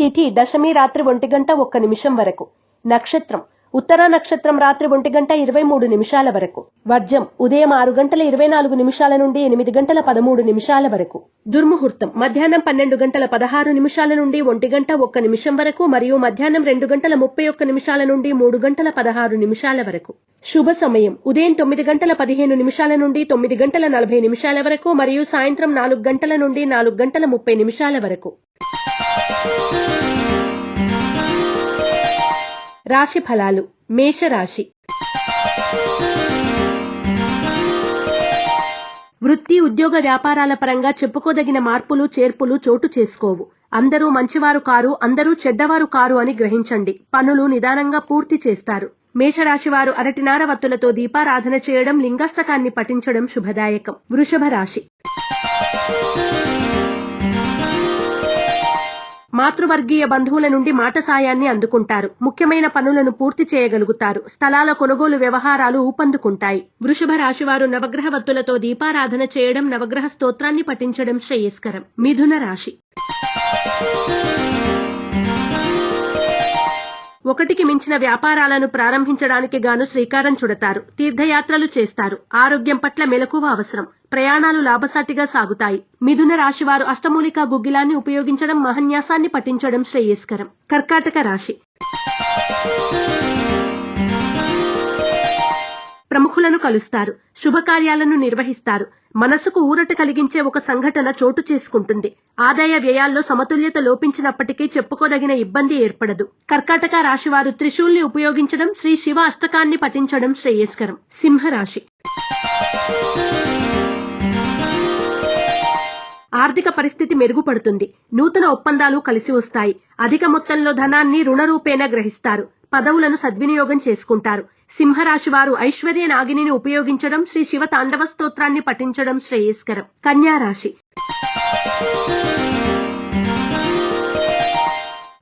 తిథి దశమి రాత్రి ఒంటి గంట ఒక్క నిమిషం వరకు. నక్షత్రం. ఉత్తర నక్షత్రం రాత్రి ఒంటి గంట ఇరవై మూడు నిమిషాల వరకు. వర్జం. ఉదయం ఆరు గంటల ఇరవై నాలుగు నిమిషాల నుండి ఎనిమిది గంటల పదమూడు నిమిషాల వరకు. దుర్ముహూర్తం. మధ్యాహ్నం పన్నెండు గంటల పదహారు నిమిషాల నుండి ఒంటి గంట ఒక్క నిమిషం వరకు మరియు మధ్యాహ్నం రెండు గంటల ముప్పై ఒక్క నిమిషాల నుండి మూడు గంటల పదహారు నిమిషాల వరకు. శుభ సమయం. ఉదయం తొమ్మిది గంటల పదిహేను నిమిషాల నుండి తొమ్మిది గంటల నలభై నిమిషాల వరకు మరియు సాయంత్రం నాలుగు గంటల నుండి నాలుగు గంటల ముప్పై నిమిషాల వరకు. రాశి ఫలాలు. మేషరాశి. వృత్తి ఉద్యోగ వ్యాపారాల పరంగా చెప్పుకోదగిన మార్పులు చేర్పులు చోటు చేసుకోవు. అందరూ మంచివారు కారు అందరూ చెడ్డవారు కారు అని గ్రహించండి. పనులు నిదానంగా పూర్తి చేస్తారు. మేషరాశి వారు అరటినార వత్తులతో దీపారాధన చేయడం లింగాష్టకాన్ని పఠించడం శుభదాయకం. వృషభ రాశి. మాతృవర్గీయ బంధువుల నుండి మాట సాయాన్ని అందుకుంటారు. ముఖ్యమైన పనులను పూర్తి చేయగలుగుతారు. స్థలాల కొనుగోలు వ్యవహారాలు ఊపందుకుంటాయి. వృషభ రాశివారు నవగ్రహ వత్తులతో దీపారాధన చేయడం నవగ్రహ స్తోత్రాన్ని పఠించడం శ్రేయస్కరం. మిథున రాశి. ఒకటికి మించిన వ్యాపారాలను ప్రారంభించడానికి గాను శ్రీకారం చుడతారు. తీర్థయాత్రలు చేస్తారు. ఆరోగ్యం పట్ల మెలకువ అవసరం. ప్రయాణాలు లాభసాటిగా సాగుతాయి. మిథున రాశివారు అష్టమూలికా గుగ్గిలాన్ని ఉపయోగించడం మహన్యాసాన్ని పఠించడం శ్రేయస్కరం. కర్కాటక రాశి. ప్రముఖులను కలుస్తారు. శుభకార్యాలను నిర్వహిస్తారు. మనసుకు ఊరట కలిగించే ఒక సంఘటన చోటు చేసుకుంటుంది. ఆదాయ వ్యయాల్లో సమతుల్యత లోపించినప్పటికీ చెప్పుకోదగిన ఇబ్బంది ఏర్పడదు. కర్కాటక రాశివారు త్రిశూల్ని ఉపయోగించడం శ్రీ శివ అష్టకాన్ని పఠించడం శ్రేయస్కరం. సింహరాశి. ఆర్థిక పరిస్థితి మెరుగుపడుతుంది. నూతన ఒప్పందాలు కలిసి వస్తాయి. అధిక మొత్తంలో ధనాన్ని రుణరూపేణ గ్రహిస్తారు. పదవులను సద్వినియోగం చేసుకుంటారు. సింహరాశి వారు ఐశ్వర్య నాగిని ఉపయోగించడం శ్రీ శివ తాండవ స్తోత్రాన్ని పఠించడం శ్రేయస్కరం. కన్యారాశి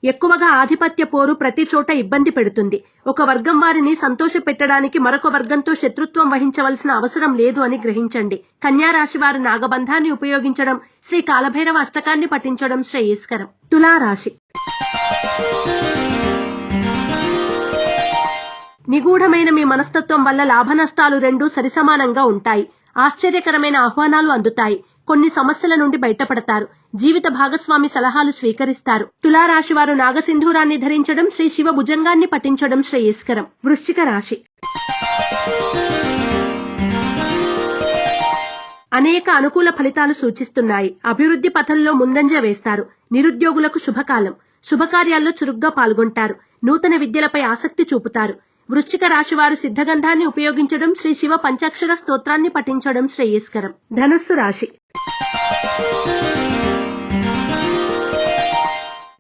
ఎక్కువగా ఆధిపత్య పోరు ప్రతి చోట ఇబ్బంది పెడుతుంది. ఒక వర్గం వారిని సంతోష పెట్టడానికి మరొక వర్గంతో శత్రుత్వం వహించవలసిన అవసరం లేదు అని గ్రహించండి. కన్యా రాశి వారు నాగబంధాన్ని ఉపయోగించడం శ్రీ కాలభైరవ అష్టకాన్ని పఠించడం శ్రేయస్కరం. తులారాశి. నిగూఢమైన మీ మనస్తత్వం వల్ల లాభ నష్టాలు రెండూ సరిసమానంగా ఉంటాయి. ఆశ్చర్యకరమైన ఆహ్వానాలు అందుతాయి. కొన్ని సమస్యల నుండి బయటపడతారు. జీవిత భాగస్వామి సలహాలు స్వీకరిస్తారు. తులారాశి వారు నాగసింధూరాన్ని ధరించడం శ్రీ శివ భుజంగాన్ని పఠించడం శ్రేయస్కరం. వృశ్చిక రాశి. అనేక అనుకూల ఫలితాలు సూచిస్తున్నాయి. అభివృద్ధి పథంలో ముందంజ వేస్తారు. నిరుద్యోగులకు శుభకాలం. శుభకార్యాల్లో చురుగ్గా పాల్గొంటారు. నూతన విద్యలపై ఆసక్తి చూపుతారు. వృశ్చిక రాశి వారు సిద్ధగంధాన్ని ఉపయోగించడం శ్రీ శివ పంచాక్షర స్తోత్రాన్ని పఠించడం శ్రేయస్కరం. ధనుస్సు రాశి.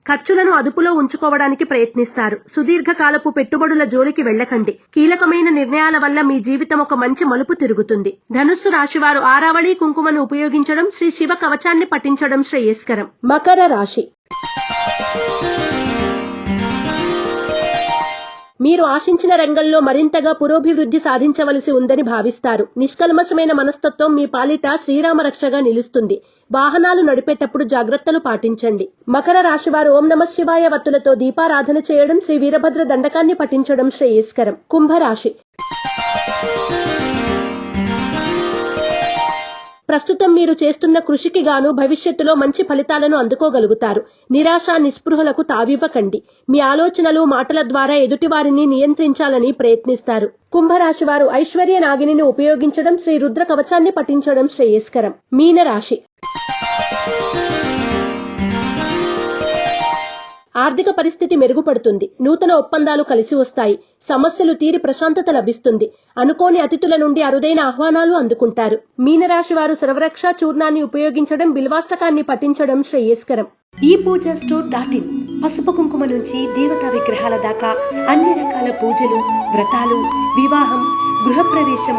ఖర్చులను అదుపులో ఉంచుకోవడానికి ప్రయత్నిస్తారు. సుదీర్ఘకాలపు పెట్టుబడుల జోలికి వెళ్ళకండి. కీలకమైన నిర్ణయాల వల్ల మీ జీవితం ఒక మంచి మలుపు తిరుగుతుంది. ధనుస్సు రాశివారు ఆరావళి కుంకుమను ఉపయోగించడం శ్రీ శివ కవచాన్ని పఠించడం శ్రేయస్కరం. మకర రాశి. మీరు ఆశించిన రంగంలో మరింతగా పురోభివృద్ధి సాధించవలసి ఉందని భావిస్తారు. నిష్కల్మషమైన మనస్తత్వం మీ పాలిట శ్రీరామ రక్షగా నిలుస్తుంది. వాహనాలు నడిపేటప్పుడు జాగ్రత్తలు పాటించండి. మకర రాశివారు ఓం నమ శివాయ వత్తులతో దీపారాధన చేయడం శ్రీ వీరభద్ర దండకాన్ని పఠించడం శ్రేయస్కరం. కుంభరాశి ప్రస్తుతం మీరు చేస్తున్న కృషికి గాను భవిష్యత్తులో మంచి ఫలితాలను అందుకోగలుగుతారు. నిరాశ నిస్పృహలకు తావివ్వకండి. మీ ఆలోచనలు మాటల ద్వారా ఎదుటివారిని నియంత్రించాలని ప్రయత్నిస్తారు. కుంభరాశి వారు ఐశ్వర్య నాగిని ఉపయోగించడం శ్రీ రుద్ర కవచాన్ని పఠించడం శ్రేయస్కరం. మీనరాశి. ఆర్థిక పరిస్థితి మెరుగుపడుతుంది. నూతన ఒప్పందాలు కలిసి వస్తాయి. సమస్యలు తీరి ప్రశాంతత లభిస్తుంది. అనుకోని అతిథుల నుండి అరుదైన ఆహ్వానాలు అందుకుంటారు. మీనరాశి వారు సర్వరక్ష చూర్ణాన్ని ఉపయోగించడం బిల్వాష్టకాన్ని పఠించడం శ్రేయస్కరం. ఈ పూజ స్టోర్ డాట్ ఇన్ పసుపు కుంకుమ నుంచి దేవతా విగ్రహాల దాకా అన్ని రకాల పూజలు వ్రతాలు వివాహం గృహప్రవేశం